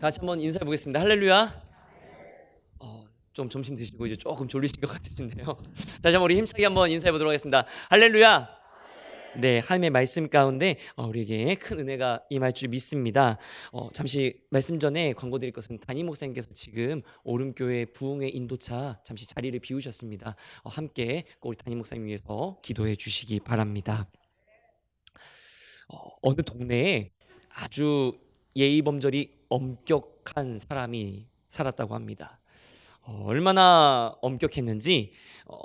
다시 한번 인사해 보겠습니다. 할렐루야. 어, 좀 점심 드시고 이제 조금 졸리신 것 같으신데요. 다시 한번 우리 힘차게 한번 인사해 보도록 하겠습니다. 할렐루야. 네, 하나님의 말씀 가운데 어, 우리에게 큰 은혜가 임할 줄 믿습니다. 어, 잠시 말씀 전에 광고 드릴 것은 담임 목사님께서 지금 오름교회 부흥회 인도차 잠시 자리를 비우셨습니다. 어, 함께 꼭 우리 담임 목사님 위해서 기도해 주시기 바랍니다. 어, 어느 동네에 아주 예의 범절이 엄격한 사람이 살았다고 합니다. 어, 얼마나 엄격했는지 어,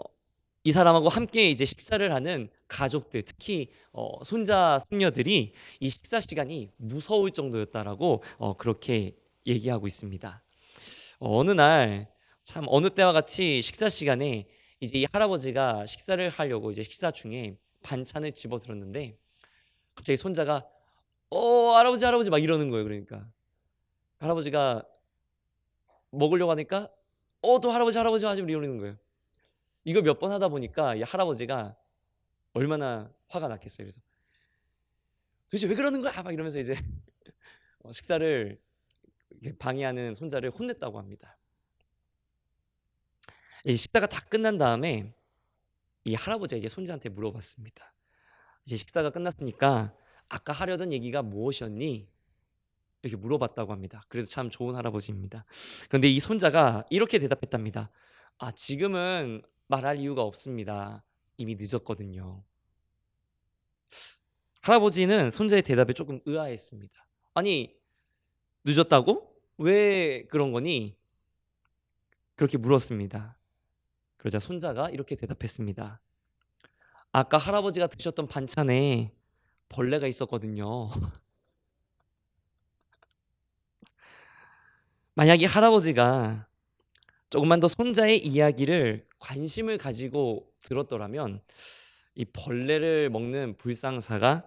이 사람하고 함께 이제 식사를 하는 가족들, 특히 어, 손자, 손녀들이 이 식사 시간이 무서울 정도였다라고 어, 그렇게 얘기하고 있습니다. 어, 어느 날 참 어느 때와 같이 식사 시간에 이제 이 할아버지가 식사를 하려고 이제 식사 중에 반찬을 집어 들었는데 갑자기 손자가 어 할아버지 할아버지 막 이러는 거예요. 그러니까 할아버지가 먹으려고 하니까 어 또 할아버지 할아버지 하지 이러는 거예요. 이걸 몇 번 하다 보니까 이 할아버지가 얼마나 화가 났겠어요. 그래서 도대체 왜 그러는 거야? 막 이러면서 이제 어, 식사를 방해하는 손자를 혼냈다고 합니다. 이 식사가 다 끝난 다음에 이 할아버지가 이제 손자한테 물어봤습니다. 이제 식사가 끝났으니까 아까 하려던 얘기가 무엇이었니? 이렇게 물어봤다고 합니다. 그래서 참 좋은 할아버지입니다. 그런데 이 손자가 이렇게 대답했답니다. 아, 지금은 말할 이유가 없습니다. 이미 늦었거든요. 할아버지는 손자의 대답에 조금 의아했습니다. 아니, 늦었다고? 왜 그런 거니? 그렇게 물었습니다. 그러자 손자가 이렇게 대답했습니다. 아까 할아버지가 드셨던 반찬에 벌레가 있었거든요. 만약에 할아버지가 조금만 더 손자의 이야기를 관심을 가지고 들었더라면 이 벌레를 먹는 불상사가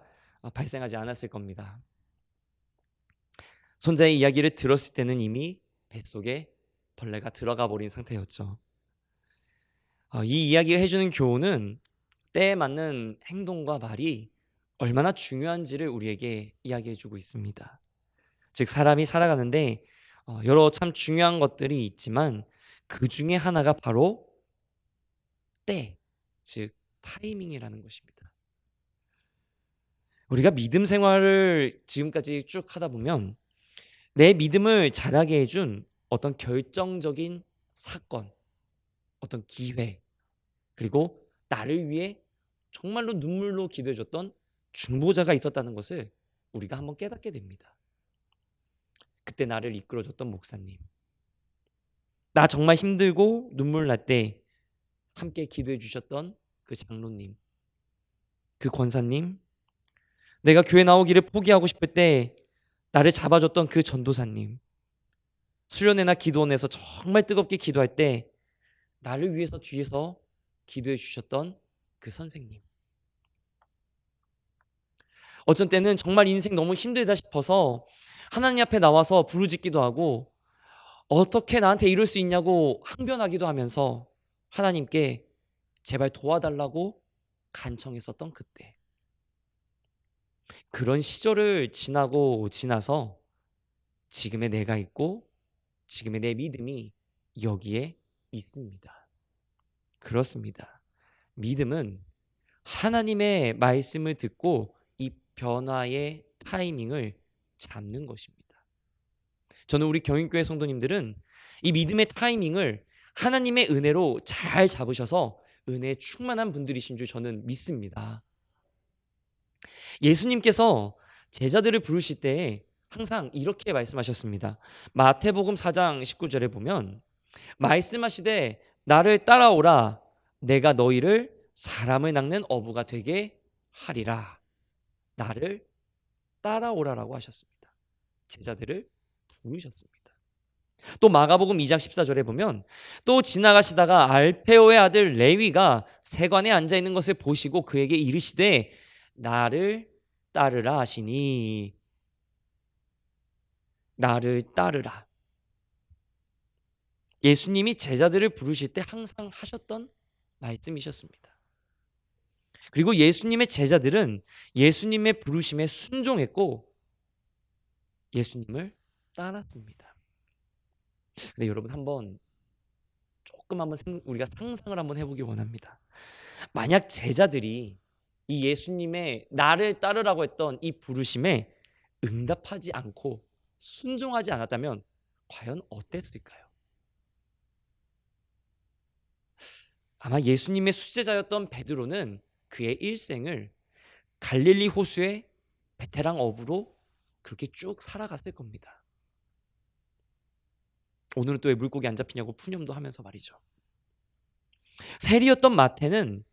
발생하지 않았을 겁니다. 손자의 이야기를 들었을 때는 이미 뱃속에 벌레가 들어가 버린 상태였죠. 어, 이 이야기가 해주는 교훈은 때에 맞는 행동과 말이 얼마나 중요한지를 우리에게 이야기해주고 있습니다. 즉 사람이 살아가는데 어, 여러 참 중요한 것들이 있지만 그 중에 하나가 바로 때, 즉 타이밍이라는 것입니다. 우리가 믿음 생활을 지금까지 쭉 하다 보면 내 믿음을 자라게 해준 어떤 결정적인 사건, 어떤 기회, 그리고 나를 위해 정말로 눈물로 기도해줬던 중보자가 있었다는 것을 우리가 한번 깨닫게 됩니다. 그때 나를 이끌어줬던 목사님. 나 정말 힘들고 눈물 날 때 함께 기도해 주셨던 그 장로님. 그 권사님. 내가 교회 나오기를 포기하고 싶을 때 나를 잡아줬던 그 전도사님. 수련회나 기도원에서 정말 뜨겁게 기도할 때 나를 위해서 뒤에서 기도해 주셨던 그 선생님. 어쩐 때는 정말 인생 너무 힘들다 싶어서 하나님 앞에 나와서 부르짖기도 하고 어떻게 나한테 이럴 수 있냐고 항변하기도 하면서 하나님께 제발 도와달라고 간청했었던 그때. 그런 시절을 지나고 지나서 지금의 내가 있고 지금의 내 믿음이 여기에 있습니다. 그렇습니다. 믿음은 하나님의 말씀을 듣고 이 변화의 타이밍을 잡는 것입니다. 저는 우리 경인교회 성도님들은 이 믿음의 타이밍을 하나님의 은혜로 잘 잡으셔서 은혜에 충만한 분들이신 줄 저는 믿습니다. 예수님께서 제자들을 부르실 때 항상 이렇게 말씀하셨습니다. 마태복음 4장 19절에 보면 말씀하시되 나를 따라오라 내가 너희를 사람을 낚는 어부가 되게 하리라. 나를 따라오라라고 하셨습니다. 제자들을 부르셨습니다. 또 마가복음 2장 14절에 보면 또 지나가시다가 알페오의 아들 레위가 세관에 앉아 있는 것을 보시고 그에게 이르시되 나를 따르라 하시니 나를 따르라. 예수님이 제자들을 부르실 때 항상 하셨던 말씀이셨습니다. 그리고 예수님의 제자들은 예수님의 부르심에 순종했고 예수님을 따랐습니다. 근데 여러분 한번 조금 한번 생- 우리가 상상을 한번 해보기 원합니다. 만약 제자들이 이 예수님의 나를 따르라고 했던 이 부르심에 응답하지 않고 순종하지 않았다면 과연 어땠을까요? 아마 예수님의 수제자였던 베드로는 그의 일생을 갈릴리 호수의 베테랑 어부로 그렇게 쭉 살아갔을 겁니다. 오늘은 또 왜 물고기 안 잡히냐고 푸념도 하면서 말이죠. 세리였던 마태는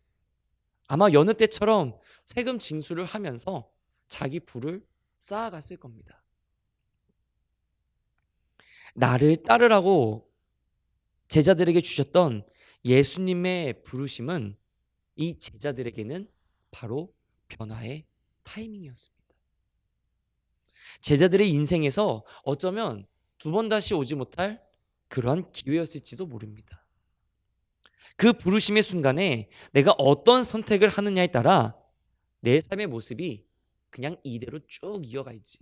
아마 여느 때처럼 세금 징수를 하면서 자기 부를 쌓아갔을 겁니다. 나를 따르라고 제자들에게 주셨던 예수님의 부르심은 이 제자들에게는 바로 변화의 타이밍이었습니다. 제자들의 인생에서 어쩌면 두 번 다시 오지 못할 그러한 기회였을지도 모릅니다. 그 부르심의 순간에 내가 어떤 선택을 하느냐에 따라 내 삶의 모습이 그냥 이대로 쭉 이어갈지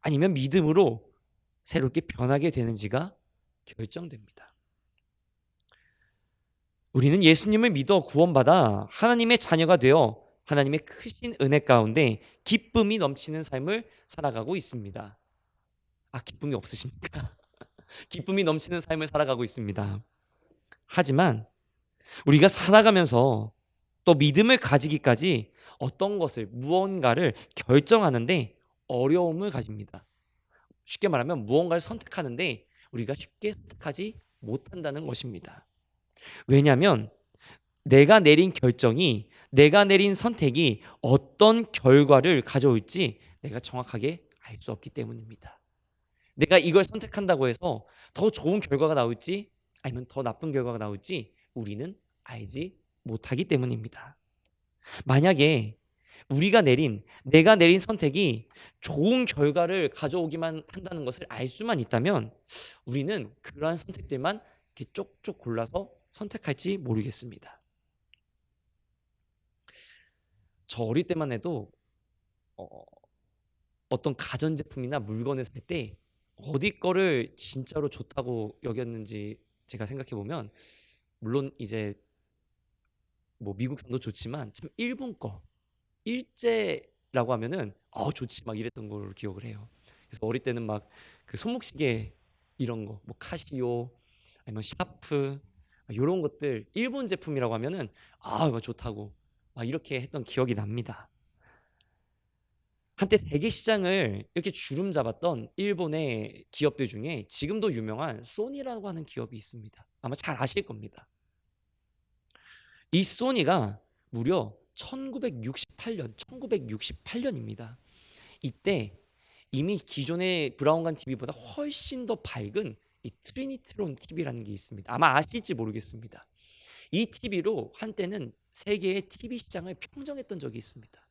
아니면 믿음으로 새롭게 변하게 되는지가 결정됩니다. 우리는 예수님을 믿어 구원받아 하나님의 자녀가 되어 하나님의 크신 은혜 가운데 기쁨이 넘치는 삶을 살아가고 있습니다. 아, 기쁨이 없으십니까? 기쁨이 넘치는 삶을 살아가고 있습니다. 하지만 우리가 살아가면서 또 믿음을 가지기까지 어떤 것을 무언가를 결정하는데 어려움을 가집니다. 쉽게 말하면 무언가를 선택하는데 우리가 쉽게 선택하지 못한다는 것입니다. 왜냐하면 내가 내린 결정이 내가 내린 선택이 어떤 결과를 가져올지 내가 정확하게 알 수 없기 때문입니다. 내가 이걸 선택한다고 해서 더 좋은 결과가 나올지 아니면 더 나쁜 결과가 나올지 우리는 알지 못하기 때문입니다. 만약에 우리가 내린 내가 내린 선택이 좋은 결과를 가져오기만 한다는 것을 알 수만 있다면 우리는 그러한 선택들만 이렇게 쪽쪽 골라서 선택할지 모르겠습니다. 저 어릴 때만 해도 어, 어떤 가전제품이나 물건을 살 때 어디 거를 진짜로 좋다고 여겼는지 제가 생각해 보면 물론 이제 뭐 미국산도 좋지만 참 일본 거 일제라고 하면은 어 좋지 막 이랬던 걸 기억을 해요. 그래서 어릴 때는 막 그 손목시계 이런 거 뭐 카시오 아니면 샤프 이런 것들 일본 제품이라고 하면은 아 이거 좋다고 막 이렇게 했던 기억이 납니다. 한때 세계 시장을 이렇게 주름 잡았던 일본의 기업들 중에 지금도 유명한 소니라고 하는 기업이 있습니다. 아마 잘 아실 겁니다. 이 소니가 무려 1968년, 1968년입니다. 이때 이미 기존의 브라운관 TV보다 훨씬 더 밝은 이 트리니트론 TV라는 게 있습니다. 아마 아실지 모르겠습니다. 이 TV로 한때는 세계의 TV 시장을 평정했던 적이 있습니다.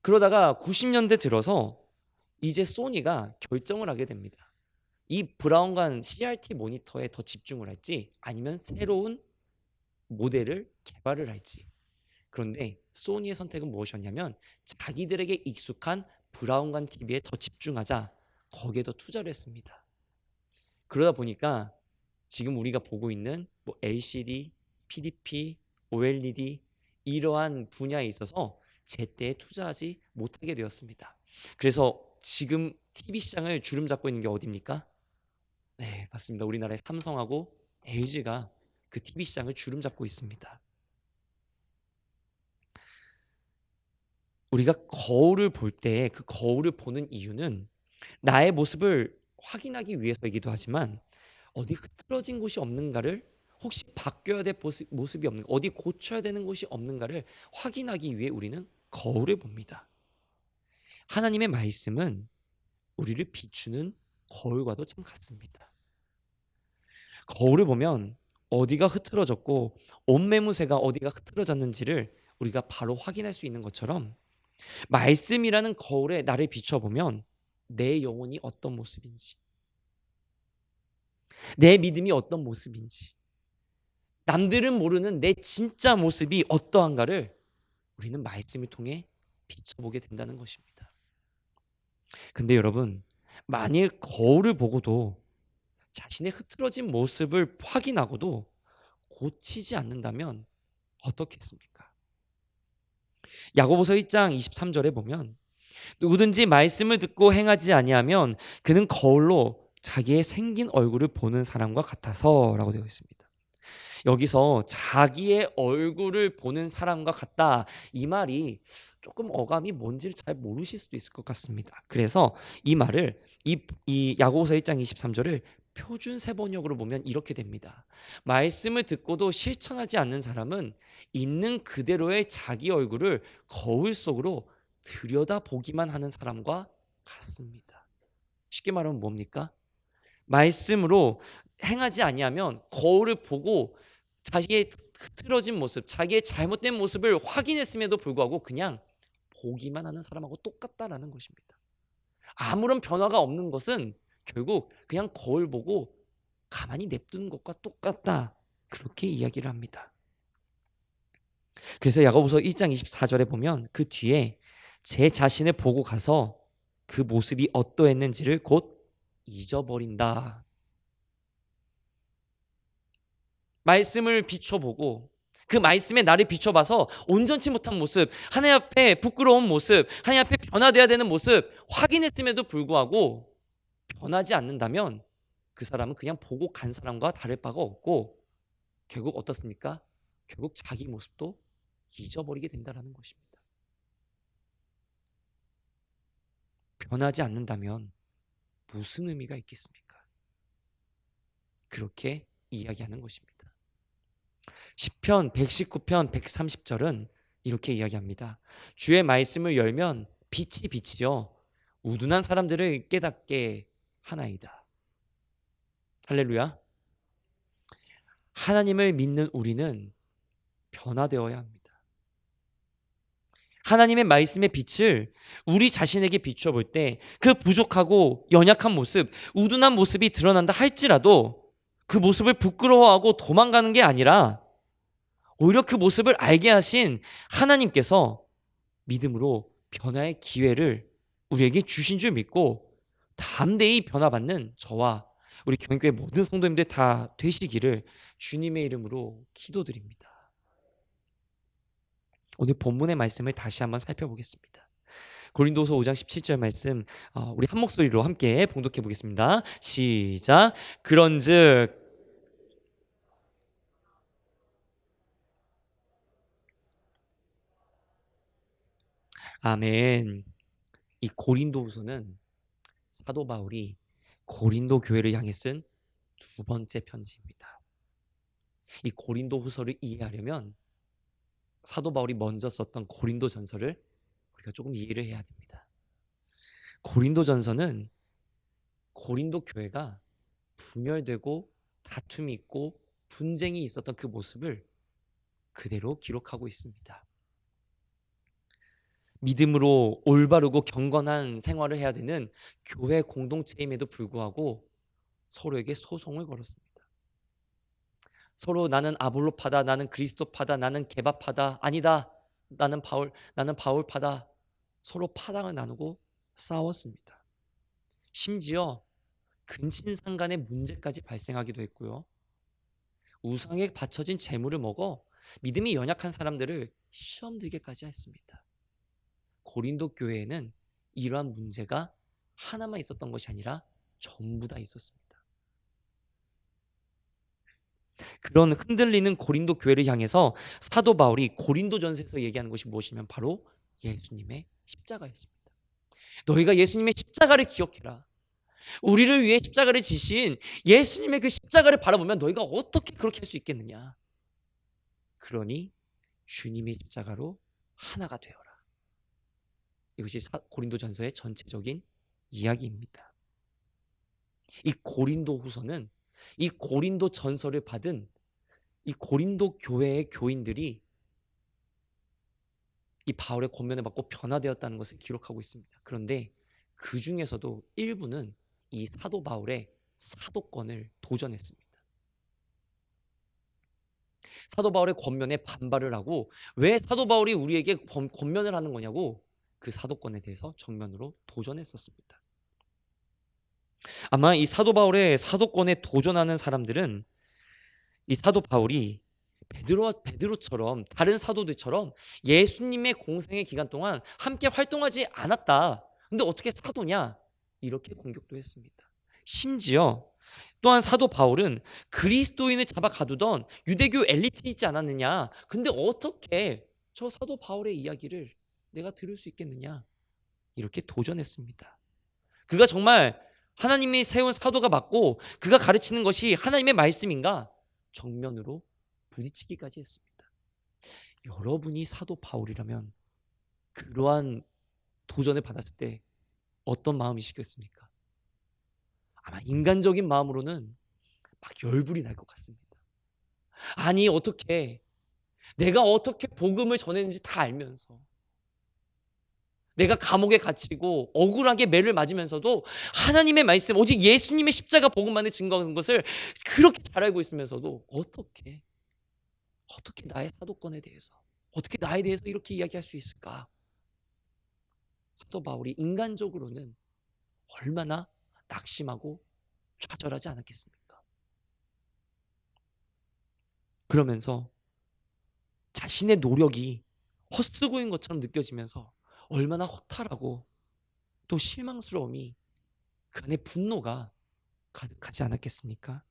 그러다가 90년대 들어서 이제 소니가 결정을 하게 됩니다. 이 브라운관 CRT 모니터에 더 집중을 할지 아니면 새로운 모델을 개발을 할지. 그런데 소니의 선택은 무엇이었냐면 자기들에게 익숙한 브라운관 TV에 더 집중하자 거기에 더 투자를 했습니다. 그러다 보니까 지금 우리가 보고 있는 뭐 LCD, PDP, OLED 이러한 분야에 있어서 제때 투자하지 못하게 되었습니다. 그래서 지금 TV 시장을 주름 잡고 있는 게 어디입니까? 네, 맞습니다. 우리나라의 삼성하고 LG가 그 TV 시장을 주름 잡고 있습니다. 우리가 거울을 볼 때 그 거울을 보는 이유는 나의 모습을 확인하기 위해서이기도 하지만 어디 흐트러진 곳이 없는가를 혹시 바뀌어야 될 모습, 모습 이 없는 어디 고쳐야 되는 곳이 없는가를 확인하기 위해 우리는 거울을 봅니다. 하나님의 말씀은 우리를 비추는 거울과도 참 같습니다. 거울을 보면 어디가 흐트러졌고 옷매무새가 어디가 흐트러졌는지를 우리가 바로 확인할 수 있는 것처럼 말씀이라는 거울에 나를 비춰보면 내 영혼이 어떤 모습인지 내 믿음이 어떤 모습인지 남들은 모르는 내 진짜 모습이 어떠한가를 우리는 말씀을 통해 비춰보게 된다는 것입니다. 근데 여러분, 만일 거울을 보고도 자신의 흐트러진 모습을 확인하고도 고치지 않는다면 어떻겠습니까? 야고보서 1장 23절에 보면 누구든지 말씀을 듣고 행하지 아니하면 그는 거울로 자기의 생긴 얼굴을 보는 사람과 같아서라고 되어 있습니다. 여기서 자기의 얼굴을 보는 사람과 같다 이 말이 조금 어감이 뭔지를 잘 모르실 수도 있을 것 같습니다. 그래서 이 말을 이, 이 야고보서 1장 23절을 표준 세번역으로 보면 이렇게 됩니다. 말씀을 듣고도 실천하지 않는 사람은 있는 그대로의 자기 얼굴을 거울 속으로 들여다 보기만 하는 사람과 같습니다. 쉽게 말하면 뭡니까? 말씀으로 행하지 아니하면 거울을 보고 자기의 흐트러진 모습, 자기의 잘못된 모습을 확인했음에도 불구하고 그냥 보기만 하는 사람하고 똑같다라는 것입니다. 아무런 변화가 없는 것은 결국 그냥 거울 보고 가만히 냅두는 것과 똑같다. 그렇게 이야기를 합니다. 그래서 야고보서 1장 24절에 보면 그 뒤에 제 자신을 보고 가서 그 모습이 어떠했는지를 곧 잊어버린다. 말씀을 비춰보고 그 말씀에 나를 비춰봐서 온전치 못한 모습, 하나님 앞에 부끄러운 모습, 하나님 앞에 변화돼야 되는 모습 확인했음에도 불구하고 변하지 않는다면 그 사람은 그냥 보고 간 사람과 다를 바가 없고 결국 어떻습니까? 결국 자기 모습도 잊어버리게 된다는 것입니다. 변하지 않는다면 무슨 의미가 있겠습니까? 그렇게 이야기하는 것입니다. 10편, 119편, 130절은 이렇게 이야기합니다. 주의 말씀을 열면 빛이 빛이요 우둔한 사람들을 깨닫게 하나이다. 할렐루야. 하나님을 믿는 우리는 변화되어야 합니다. 하나님의 말씀의 빛을 우리 자신에게 비춰볼 때 그 부족하고 연약한 모습, 우둔한 모습이 드러난다 할지라도 그 모습을 부끄러워하고 도망가는 게 아니라 오히려 그 모습을 알게 하신 하나님께서 믿음으로 변화의 기회를 우리에게 주신 줄 믿고 담대히 변화받는 저와 우리 경교회 모든 성도님들 다 되시기를 주님의 이름으로 기도드립니다. 오늘 본문의 말씀을 다시 한번 살펴보겠습니다. 고린도서 5장 17절 말씀 어, 우리 한 목소리로 함께 봉독해 보겠습니다. 시작. 그런즉 아멘. 이 고린도후서는 사도 바울이 고린도 교회를 향해 쓴 두 번째 편지입니다. 이 고린도후서를 이해하려면 사도 바울이 먼저 썼던 고린도 전서를 우리가 조금 이해를 해야 됩니다. 고린도 전서는 고린도 교회가 분열되고 다툼이 있고 분쟁이 있었던 그 모습을 그대로 기록하고 있습니다. 믿음으로 올바르고 경건한 생활을 해야 되는 교회 공동체임에도 불구하고 서로에게 소송을 걸었습니다. 서로 나는 아볼로파다, 나는 그리스도파다, 나는 개바파다, 아니다, 나는 바울, 나는 바울파다. 서로 파당을 나누고 싸웠습니다. 심지어 근친상 간의 문제까지 발생하기도 했고요. 우상에 바쳐진 재물을 먹어 믿음이 연약한 사람들을 시험 들게까지 했습니다. 고린도 교회에는 이러한 문제가 하나만 있었던 것이 아니라 전부 다 있었습니다. 그런 흔들리는 고린도 교회를 향해서 사도 바울이 고린도 전서에서 얘기하는 것이 무엇이면 바로 예수님의 십자가였습니다. 너희가 예수님의 십자가를 기억해라. 우리를 위해 십자가를 지신 예수님의 그 십자가를 바라보면 너희가 어떻게 그렇게 할 수 있겠느냐? 그러니 주님의 십자가로 하나가 되어라. 이것이 고린도전서의 전체적인 이야기입니다. 이 고린도 후서는 이 고린도 전서를 받은 이 고린도 교회의 교인들이 이 바울의 권면을 받고 변화되었다는 것을 기록하고 있습니다. 그런데 그 중에서도 일부는 이 사도 바울의 사도권을 도전했습니다. 사도 바울의 권면에 반발을 하고 왜 사도 바울이 우리에게 권면을 하는 거냐고 그 사도권에 대해서 정면으로 도전했었습니다. 아마 이 사도 바울의 사도권에 도전하는 사람들은 이 사도 바울이 베드로 베드로처럼 다른 사도들처럼 예수님의 공생의 기간 동안 함께 활동하지 않았다. 근데 어떻게 사도냐? 이렇게 공격도 했습니다. 심지어 또한 사도 바울은 그리스도인을 잡아 가두던 유대교 엘리트이지 않았느냐? 근데 어떻게 저 사도 바울의 이야기를 내가 들을 수 있겠느냐? 이렇게 도전했습니다. 그가 정말 하나님이 세운 사도가 맞고 그가 가르치는 것이 하나님의 말씀인가? 정면으로 부딪히기까지 했습니다. 여러분이 사도 바울이라면 그러한 도전을 받았을 때 어떤 마음이시겠습니까? 아마 인간적인 마음으로는 막 열불이 날 것 같습니다. 아니 어떻게 내가 어떻게 복음을 전했는지 다 알면서 내가 감옥에 갇히고 억울하게 매를 맞으면서도 하나님의 말씀 오직 예수님의 십자가 복음만을 증거하는 것을 그렇게 잘 알고 있으면서도 어떻게 어떻게 나의 사도권에 대해서 어떻게 나에 대해서 이렇게 이야기할 수 있을까? 사도 바울이 인간적으로는 얼마나 낙심하고 좌절하지 않았겠습니까? 그러면서 자신의 노력이 헛쓰고인 것처럼 느껴지면서 얼마나 허탈하고 또 실망스러움이 그 안에 분노가 가득하지 않았겠습니까?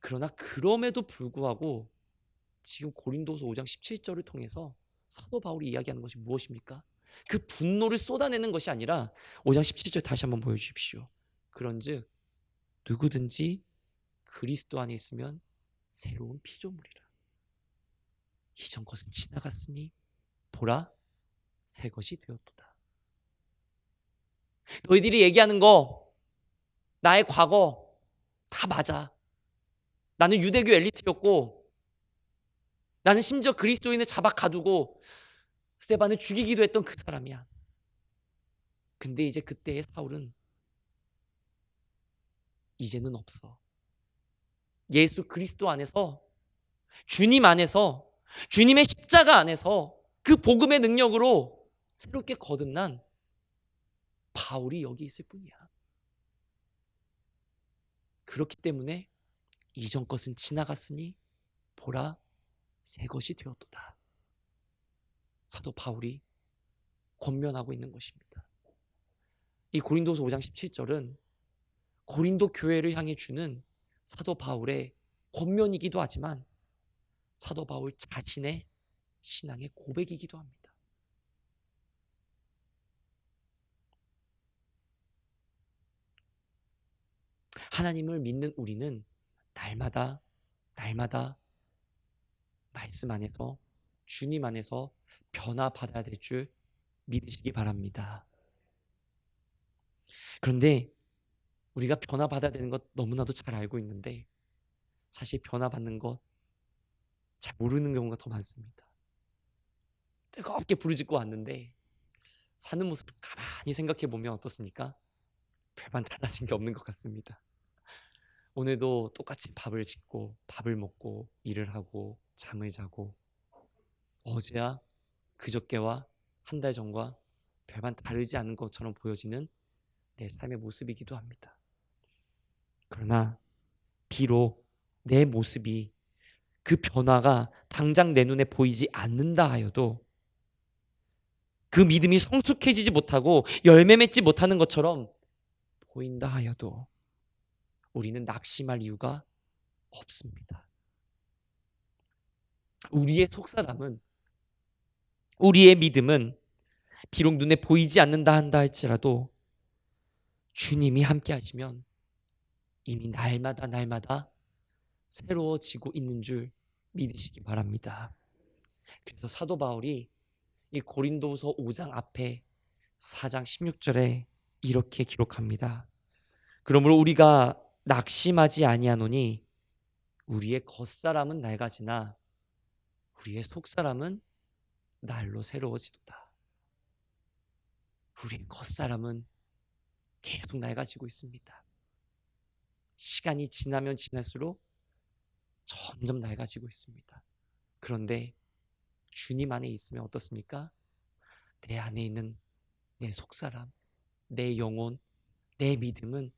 그러나 그럼에도 불구하고 지금 고린도서 5장 17절을 통해서 사도 바울이 이야기하는 것이 무엇입니까? 그 분노를 쏟아내는 것이 아니라 5장 17절 다시 한번 보여주십시오. 그런즉 누구든지 그리스도 안에 있으면 새로운 피조물이라. 이전 것은 지나갔으니 보라 새 것이 되었도다. 너희들이 얘기하는 거 나의 과거 다 맞아. 나는 유대교 엘리트였고 나는 심지어 그리스도인을 잡아 가두고 스테반을 죽이기도 했던 그 사람이야. 근데 이제 그때의 사울은 이제는 없어. 예수 그리스도 안에서 주님 안에서 주님의 십자가 안에서 그 복음의 능력으로 새롭게 거듭난 바울이 여기 있을 뿐이야. 그렇기 때문에 이전 것은 지나갔으니 보라 새 것이 되었도다. 사도 바울이 권면하고 있는 것입니다. 이 고린도서 5장 17절은 고린도 교회를 향해 주는 사도 바울의 권면이기도 하지만 사도 바울 자신의 신앙의 고백이기도 합니다. 하나님을 믿는 우리는 날마다 날마다 말씀 안에서 주님 안에서 변화받아야 될 줄 믿으시기 바랍니다. 그런데 우리가 변화받아야 되는 것 너무나도 잘 알고 있는데 사실 변화받는 것 잘 모르는 경우가 더 많습니다. 뜨겁게 부르짖고 왔는데 사는 모습 가만히 생각해 보면 어떻습니까? 별반 달라진 게 없는 것 같습니다. 오늘도 똑같이 밥을 짓고 밥을 먹고 일을 하고 잠을 자고 어제야 그저께와 한 달 전과 별반 다르지 않은 것처럼 보여지는 내 삶의 모습이기도 합니다. 그러나 비록 내 모습이 그 변화가 당장 내 눈에 보이지 않는다 하여도 그 믿음이 성숙해지지 못하고 열매 맺지 못하는 것처럼 보인다 하여도 우리는 낙심할 이유가 없습니다. 우리의 속사람은 우리의 믿음은 비록 눈에 보이지 않는다 한다 할지라도 주님이 함께 하시면 이미 날마다 날마다 새로워지고 있는 줄 믿으시기 바랍니다. 그래서 사도 바울이 이 고린도서 5장 앞에 4장 16절에 이렇게 기록합니다. 그러므로 우리가 낙심하지 아니하노니 우리의 겉사람은 낡아지나 우리의 속사람은 날로 새로워지도다. 우리의 겉사람은 계속 낡아지고 있습니다. 시간이 지나면 지날수록 점점 낡아지고 있습니다. 그런데 주님 안에 있으면 어떻습니까? 내 안에 있는 내 속사람, 내 영혼, 내 믿음은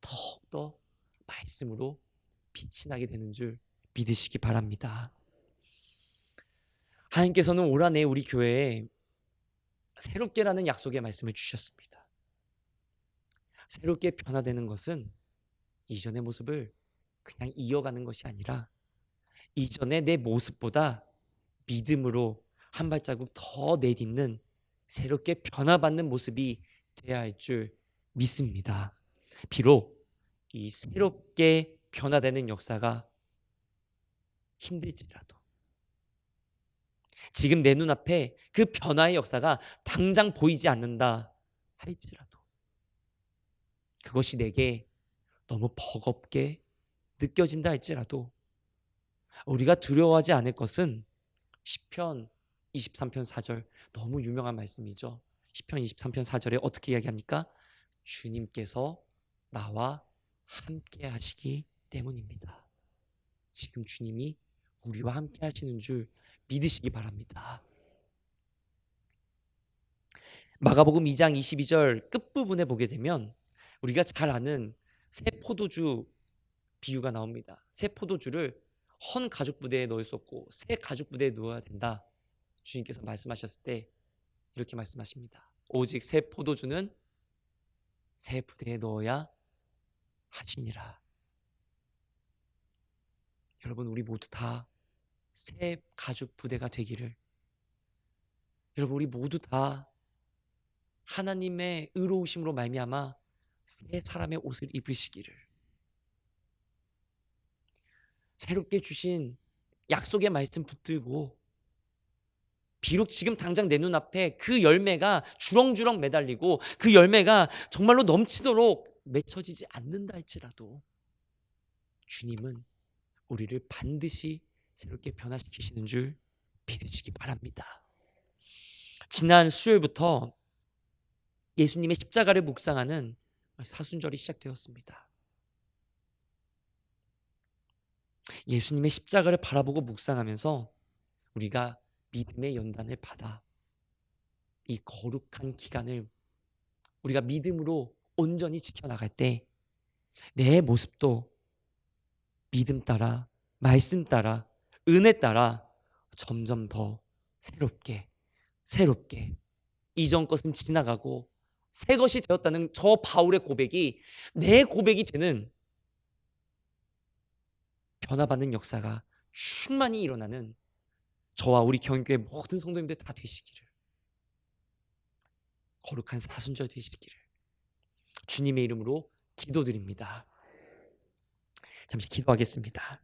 더욱더 말씀으로 빛이 나게 되는 줄 믿으시기 바랍니다. 하나님께서는 올 한해 우리 교회에 새롭게라는 약속의 말씀을 주셨습니다. 새롭게 변화되는 것은 이전의 모습을 그냥 이어가는 것이 아니라 이전의 내 모습보다 믿음으로 한 발자국 더 내딛는 새롭게 변화받는 모습이 되어야 할 줄 믿습니다. 비록 이 새롭게 변화되는 역사가 힘들지라도 지금 내 눈앞에 그 변화의 역사가 당장 보이지 않는다 할지라도 그것이 내게 너무 버겁게 느껴진다 할지라도 우리가 두려워하지 않을 것은 시편 23편 4절 너무 유명한 말씀이죠. 시편 23편 4절에 어떻게 이야기합니까? 주님께서 나와 함께 하시기 때문입니다. 지금 주님이 우리와 함께 하시는 줄 믿으시기 바랍니다. 마가복음 2장 22절 끝부분에 보게 되면 우리가 잘 아는 새 포도주 비유가 나옵니다. 새 포도주를 헌 가죽 부대에 넣을 수 없고 새 가죽 부대에 넣어야 된다. 주님께서 말씀하셨을 때 이렇게 말씀하십니다. 오직 새 포도주는 새 부대에 넣어야 하시니라. 여러분 우리 모두 다 새 가죽 부대가 되기를 여러분 우리 모두 다 하나님의 의로우심으로 말미암아 새 사람의 옷을 입으시기를 새롭게 주신 약속의 말씀 붙들고 비록 지금 당장 내 눈앞에 그 열매가 주렁주렁 매달리고 그 열매가 정말로 넘치도록 맺혀지지 않는다 할지라도 주님은 우리를 반드시 새롭게 변화시키시는 줄 믿으시기 바랍니다. 지난 수요일부터 예수님의 십자가를 묵상하는 사순절이 시작되었습니다. 예수님의 십자가를 바라보고 묵상하면서 우리가 믿음의 연단을 받아 이 거룩한 기간을 우리가 믿음으로 온전히 지켜나갈 때 내 모습도 믿음 따라 말씀 따라 은혜 따라 점점 더 새롭게 새롭게 이전 것은 지나가고 새 것이 되었다는 저 바울의 고백이 내 고백이 되는 변화받는 역사가 충만히 일어나는 저와 우리 경교의 모든 성도님들 다 되시기를 거룩한 사순절 되시기를 주님의 이름으로 기도드립니다. 잠시 기도하겠습니다.